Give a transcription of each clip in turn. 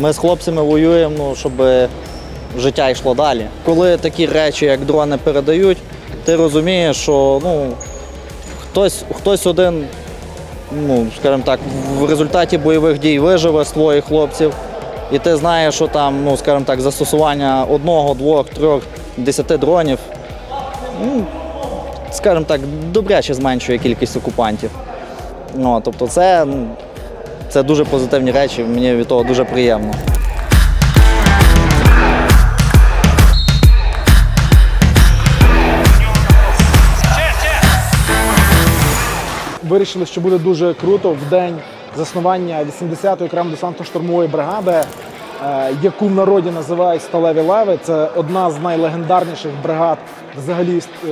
Ми з хлопцями воюємо, щоб життя йшло далі. Коли такі речі, як дрони, передають, ти розумієш, що ну, хтось, хтось один, ну, скажімо так, в результаті бойових дій виживе з твоїх хлопців. І ти знаєш, що там, ну, скажімо так, застосування одного, двох, трьох, десяти дронів, ну, скажімо так, добряче зменшує кількість окупантів. Ну, тобто це, це дуже позитивні речі, мені від того дуже приємно. Вирішили, що буде дуже круто в день заснування 80-ї окремо десантно-штурмової бригади, е, яку в народі називають Сталеві Леви. Це одна з найлегендарніших бригад взагалі е,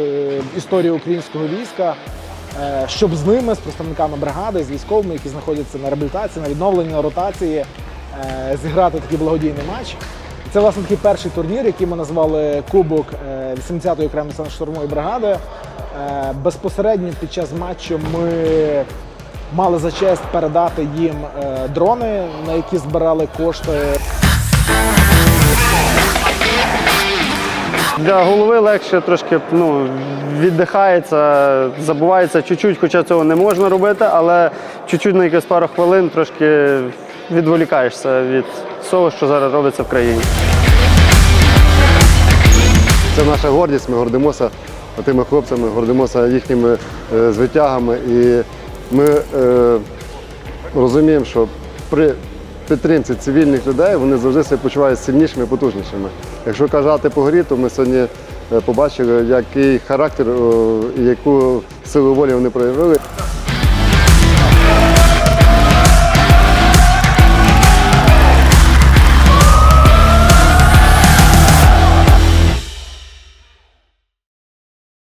в історії українського війська. Е, Щоб з ними, з представниками бригади, з військовими, які знаходяться на реабілітації, на відновленні, на ротації, е, зіграти такий благодійний матч. Це власне такий перший турнір, який ми назвали Кубок е, 80-ї окремої штурмової бригади. Е, Безпосередньо під час матчу ми мали за честь передати їм е, дрони, на які збирали кошти. Для голови легше трошки ну, віддихається, забувається чуть-чуть, хоча цього не можна робити, але чуть-чуть на якісь пару хвилин трошки відволікаєшся від всього, що зараз робиться в країні. Це наша гордість, ми гордимося тими хлопцями, гордимося їхніми е, звитягами. І ми е, розуміємо, що при підтримці цивільних людей вони завжди себе почувають сильнішими і потужнішими. Якщо казати по грі, то ми сьогодні е, побачили, який характер і яку силу волі вони проявили.